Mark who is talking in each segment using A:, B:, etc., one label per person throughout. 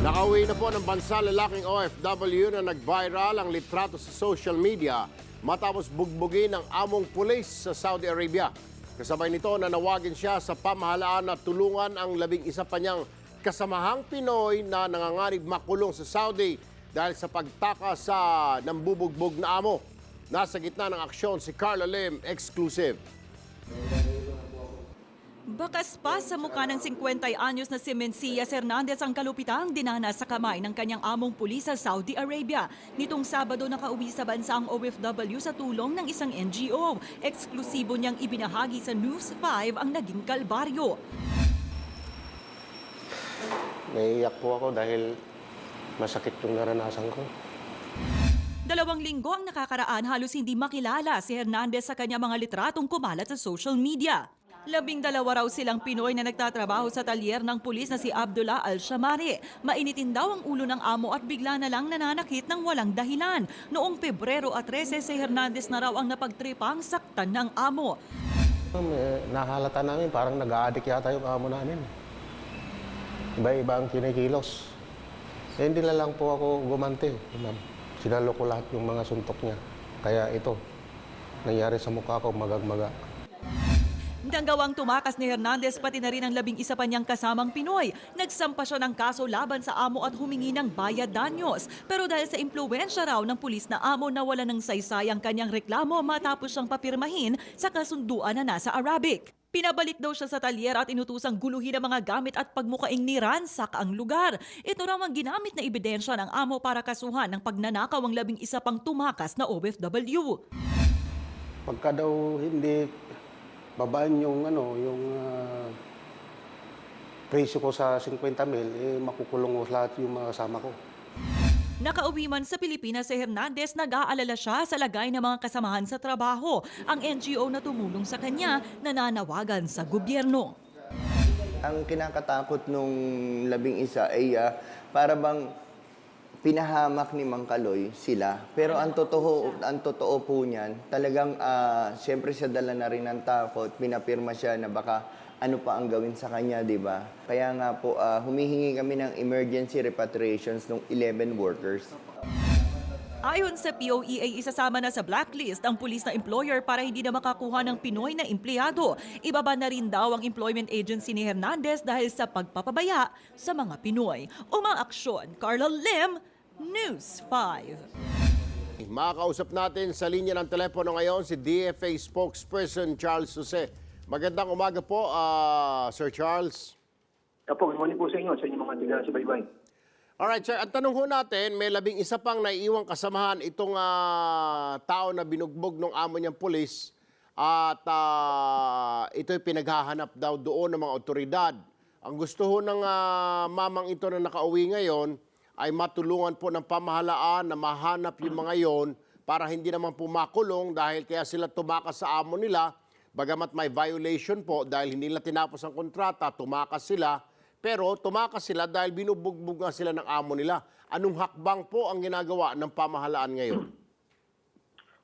A: Nakauwi na po ng bansa lalaking OFW na nag-viral ang litrato sa social media matapos bugbugin ng among pulis sa Saudi Arabia. Kasabay nito nanawagin siya sa pamahalaan na tulungan ang labing isa pa niyang kasamahang Pinoy na nanganganib makulong sa Saudi dahil sa pagtaka sa nambubugbog na amo. Nasa gitna ng aksyon si Carla Lim, exclusive.
B: Bakas pa sa mukha ng 50 anyos na si Mencias Hernandez ang kalupitang dinanas sa kamay ng kanyang among pulis sa Saudi Arabia. Nitong Sabado nakauwi sa bansa ang OFW sa tulong ng isang NGO. Eksklusibo niyang ibinahagi sa News 5 ang naging kalbaryo.
C: Naiiyak po ako dahil masakit yung naranasan ko.
B: Dalawang linggo ang nakakaraan halos hindi makilala si Hernandez sa kanya mga litratong kumalat sa social media. Labing dalawa raw silang Pinoy na nagtatrabaho sa talyer ng pulis na si Abdullah Al-Shamari. Mainitin daw ang ulo ng amo at bigla na lang nananakit ng walang dahilan. Noong Pebrero at 13, si Hernandez na raw ang napagtripang saktan ng amo.
C: Eh, nahalata namin parang nag-a-addict yata yung amo namin. Iba-iba ang kinikilos. Eh, hindi na lang po ako gumante, ma'am. Sinalo ko lahat yung mga suntok niya. Kaya ito, nangyari sa mukha ko magagmaga.
B: Nanggawang tumakas ni Hernandez pati na rin ang labing isa pa niyang kasamang Pinoy. Nagsampa siya ng kaso laban sa amo at humingi ng bayad danyos. Pero dahil sa impluensya raw ng pulis na amo nawala ng saysay ang kanyang reklamo matapos siyang papirmahin sa kasunduan na nasa Arabic. Pinabalik daw siya sa talyer at inutusang guluhin ang mga gamit at pagmukaing niransak ang lugar. Ito raw ang ginamit na ebidensya ng amo para kasuhan ng pagnanakaw ang labing isa pang tumakas na OFW.
C: Pagka daw hindi babaan yung ano, yung ah, presyo ko sa 50 mil, eh makukulong ko lahat yung mga kasama ko.
B: Nakauwi man sa Pilipinas si Hernandez, nag-aalala siya sa lagay ng mga kasamahan sa trabaho. Ang NGO na tumulong sa kanya, nananawagan sa gobyerno.
D: Ang kinakatakot nung labing isa ay ah, para bang pinahamak ni Mang Kaloy sila. Pero ang totoo, ang totoo po niyan, talagang ah, siyempre siya dala na rin ng takot. Pinapirma siya na baka ano pa ang gawin sa kanya, di ba? Kaya nga po, ah, humihingi kami ng emergency repatriations ng 11 workers.
B: Ayon sa POEA, isasama na sa blacklist ang pulis na employer para hindi na makakuha ng Pinoy na empleyado. Ibaba na rin daw ang employment agency ni Hernandez dahil sa pagpapabaya sa mga Pinoy. Umaaksyon, Carla Lim, News 5.
A: Makakausap natin sa linya ng telepono ngayon si DFA spokesperson Charles Jose. Magandang umaga po, ah, Sir Charles.
E: Apo, good morning po sa inyo, sa inyong mga tiga-subaybay.
A: Alright, sir. Ang tanong ho natin, may labing isa pang naiiwang kasamahan itong ah, tao na binugbog ng amo niyang pulis at ah, ito'y pinaghahanap daw doon ng mga otoridad. Ang gusto ho ng ah, mamang ito na nakauwi ngayon ay matulungan po ng pamahalaan na mahanap yung mga yon para hindi naman po makulong dahil kaya sila tumakas sa amo nila. Bagamat may violation po dahil hindi nila tinapos ang kontrata, tumakas sila. Pero tumakas sila dahil binubugbog nga sila ng amo nila. Anong hakbang po ang ginagawa ng pamahalaan ngayon?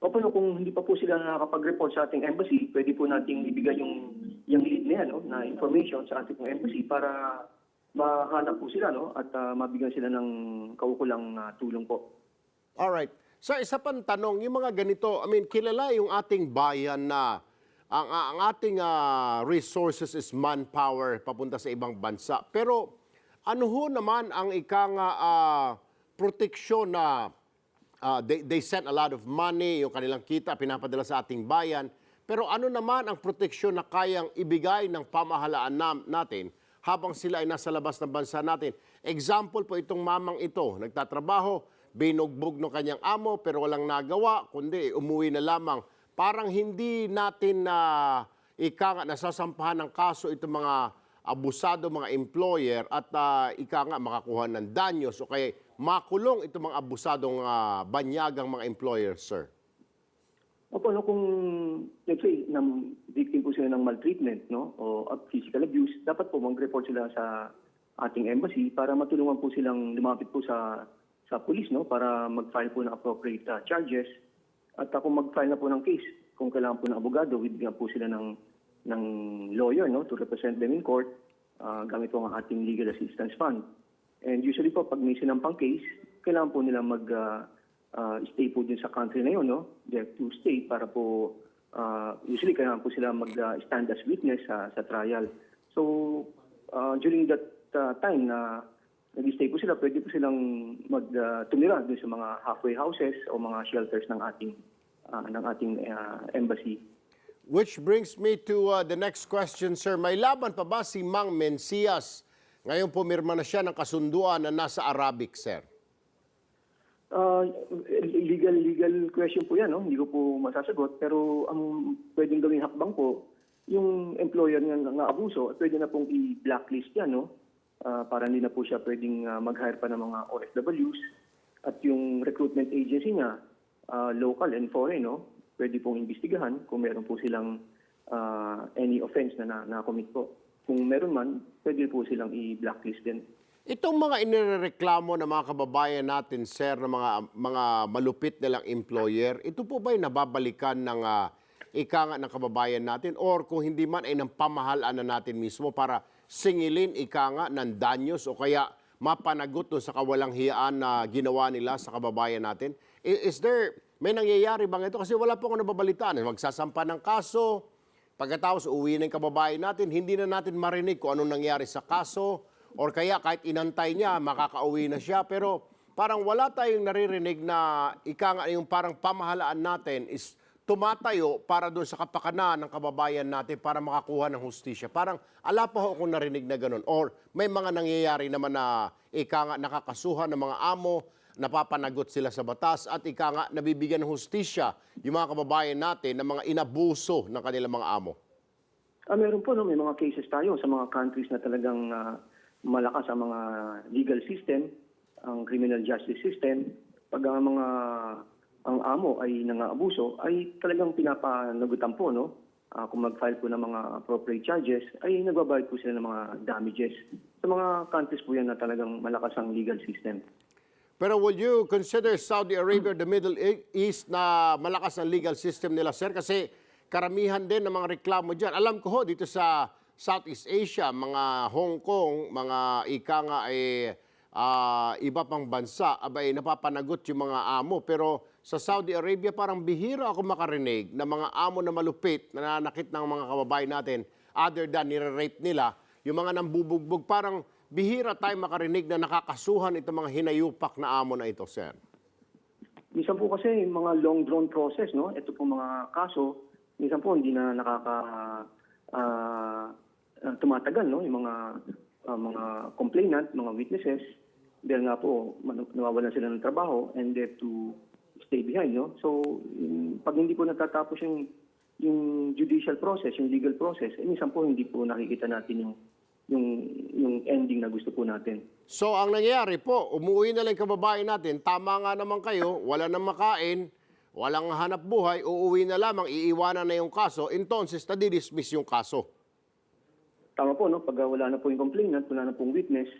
E: Opo, no, kung hindi pa po sila nakakapag-report sa ating embassy, pwede po nating ibigay yung, yung lead na yan, no, na information sa ating embassy para mahanap po sila no, at ah, mabigyan sila ng kaukulang ah, tulong po.
A: Alright. Sir, isa pang tanong, yung mga ganito, I mean, kilala yung ating bayan na ang, ang ating ah, resources is manpower papunta sa ibang bansa. Pero ano ho naman ang ikang uh, proteksyon na ah, they, they send a lot of money, yung kanilang kita pinapadala sa ating bayan. Pero ano naman ang proteksyon na kayang ibigay ng pamahalaan natin habang sila ay nasa labas ng bansa natin? Example po itong mamang ito, nagtatrabaho, binugbog ng kanyang amo pero walang nagawa, kundi umuwi na lamang. Parang hindi natin na ika nga nasasampahan ng kaso itong mga abusado mga employer at ah, ika nga makakuha ng danyos o kaya makulong itong mga abusadong ah, banyagang mga employers, sir.
E: Opo, no, kung let's say, nam, victim po sila ng maltreatment no, o of physical abuse, dapat po mag-report sila sa ating embassy para matulungan po silang lumapit po sa sa police no? Para mag-file po ng appropriate ah, charges. At uh, kung mag-file na po ng case kung kailangan po ng abogado bibigyan po sila ng ng lawyer no? To represent them in court ah, gamit po ang ating legal assistance fund. And usually po, pag may sinampang case, kailangan po nila mag ah, ah, stay po din sa country na yun, no? They have to stay para po, ah, usually kailangan po sila mag-stand as witness sa, sa trial. So, ah, during that ah, time na nag-stay po sila, pwede po silang mag ah, tumira dun sa mga halfway houses o mga shelters ng ating ah, ng ating ah, embassy.
A: Which brings me to uh, the next question, sir. May laban pa ba si Mang Mencias? Ngayon pumirma na siya ng kasunduan na nasa Arabic, sir.
E: Uh, legal legal question po 'yan, no? Hindi ko po masasagot, pero ang pwedeng gawing hakbang po, yung employer niya nga abuso, pwede na pong i-blacklist 'yan, no? Ah, para hindi na po siya pwedeng ah, mag-hire pa ng mga OFWs at yung recruitment agency niya, ah, local and foreign, no? Pwede pong imbestigahan kung meron po silang ah, any offense na na- na-commit po. Kung meron man, pwede po silang i-blacklist din.
A: Itong mga inireklamo ng mga kababayan natin, sir, ng mga mga malupit nilang employer, ito po ba ay nababalikan ng uh, ika ng kababayan natin or kung hindi man ay ng pamahalaan na natin mismo para singilin ika nga ng danyos o kaya mapanagot sa kawalang hiyaan na ginawa nila sa kababayan natin? I- Is there, may nangyayari bang ito? Kasi wala po ako nababalitaan. Magsasampa ng kaso, pagkatapos uuwi ng kababayan natin, hindi na natin marinig kung anong nangyari sa kaso or kaya kahit inantay niya, makakauwi na siya. Pero parang wala tayong naririnig na ika nga yung parang pamahalaan natin is tumatayo para doon sa kapakanan ng kababayan natin para makakuha ng hustisya. Parang ala pa ho akong narinig na ganun. Or may mga nangyayari naman na ika nga nakakasuhan ng mga amo, napapanagot sila sa batas at ika nga nabibigyan ng hustisya yung mga kababayan natin ng mga inabuso ng kanilang mga amo.
E: Ah, meron po, no? may mga cases tayo sa mga countries na talagang ah, malakas ang mga legal system, ang criminal justice system. Pag ang mga ang amo ay nangaabuso, ay talagang pinapanagutan po, no? Ah, kung mag-file po ng mga appropriate charges, ay nagbabayad po sila ng mga damages. Sa mga countries po yan na talagang malakas ang legal system.
A: Pero will you consider Saudi Arabia or the Middle East na malakas ang legal system nila, sir? Kasi karamihan din ng mga reklamo dyan. Alam ko ho, dito sa Southeast Asia, mga Hong Kong, mga ika nga ay ah, iba pang bansa, abay napapanagot yung mga amo. Pero sa Saudi Arabia, parang bihira ako makarinig na mga amo na malupit, na nananakit ng mga kababayan natin, other than nire-rape nila, yung mga nambubugbog, parang bihira tayo makarinig na nakakasuhan itong mga hinayupak na amo na ito, sir.
E: Minsan po kasi yung mga long drawn process, no? Ito po mga kaso, minsan po hindi na nakaka ah, ah, tumatagal, no? Yung mga ah, mga complainant, mga witnesses, dahil nga po nawawalan sila ng trabaho and they have to stay behind, no? So, yung- pag hindi po natatapos yung yung judicial process, yung legal process, eh, minsan po hindi po nakikita natin yung yung yung ending na gusto po natin.
A: So ang nangyayari po, umuwi na lang kababayan natin, tama nga naman kayo, wala nang makain, walang hanap buhay, uuwi na lamang, iiwanan na yung kaso, entonces nadidismiss yung kaso.
E: Tama po, no? Pag uh, wala na po yung complainant, wala na pong witness,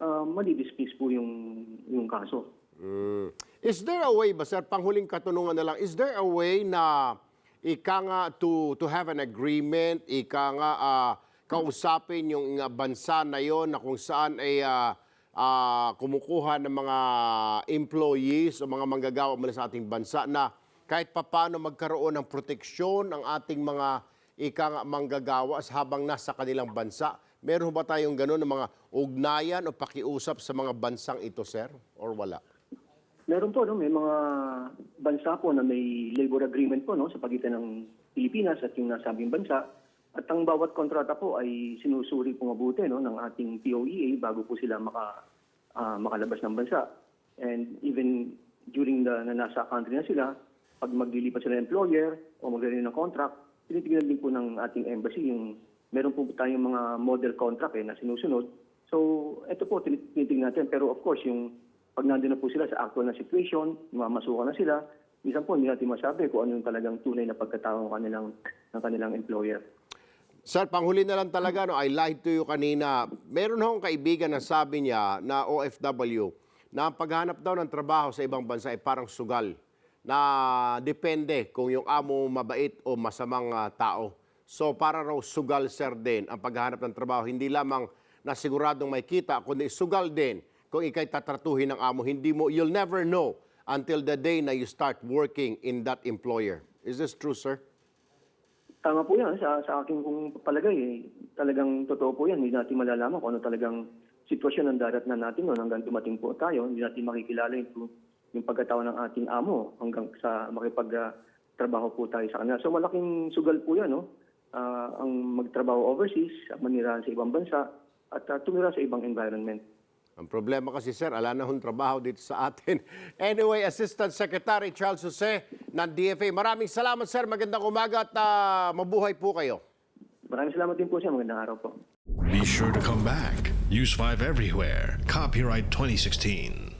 E: uh, madidismiss po yung, yung kaso.
A: Mm. Is there a way ba, sir, panghuling katanungan na lang, is there a way na ika nga to, to have an agreement, ika nga ah, kausapin yung ah, bansa na yon na kung saan ay ah, ah, kumukuha ng mga employees o mga manggagawa mula sa ating bansa na kahit papano magkaroon ng proteksyon ang ating mga ika nga manggagawa habang nasa kanilang bansa. Meron ba tayong gano'n ng mga ugnayan o pakiusap sa mga bansang ito, sir? Or wala?
E: Meron po, no? May mga bansa po na may labor agreement po, no? Sa pagitan ng Pilipinas at yung nasabing bansa. At ang bawat kontrata po ay sinusuri po mabuti, no? Ng ating POEA bago po sila maka, ah, makalabas ng bansa. And even during the na nasa country na sila, pag maglilipat sila ng employer o magre ng contract, tinitignan din po ng ating embassy yung meron po tayong mga model contract eh, na sinusunod. So, ito po, tin- tinitingnan natin. Pero of course, yung pag nandun na po sila sa actual na situation, mamasukan na sila, minsan po hindi natin masabi kung ano yung talagang tunay na pagkatao ng kanilang, ng kanilang employer.
A: Sir, panghuli na lang talaga, no, I lied to you kanina. Meron akong kaibigan na sabi niya na OFW na paghanap daw ng trabaho sa ibang bansa ay parang sugal na depende kung yung amo mabait o masamang ah, tao. So para raw sugal, sir, din ang paghahanap ng trabaho. Hindi lamang na siguradong may kita, kundi sugal din kung ikay tatratuhin ng amo. Hindi mo, you'll never know until the day na you start working in that employer. Is this true, sir?
E: Tama po yan. Sa, sa aking kung palagay, eh, talagang totoo po yan. Hindi natin malalaman kung ano talagang sitwasyon ang darat na natin noon hanggang dumating po tayo. Hindi natin makikilala yung, yung pagkatao ng ating amo hanggang sa makipag-trabaho po tayo sa kanila. So malaking sugal po yan, no? Ah, ang magtrabaho overseas, manirahan sa ibang bansa, at ah, tumira sa ibang environment.
A: Ang problema kasi, sir, ala na hong trabaho dito sa atin. Anyway, Assistant Secretary Charles Jose ng DFA. Maraming salamat, sir. Magandang umaga at ah, mabuhay po kayo.
E: Maraming salamat din po siya. Magandang araw po.
F: Be sure to come back. Use 5 everywhere. Copyright 2016.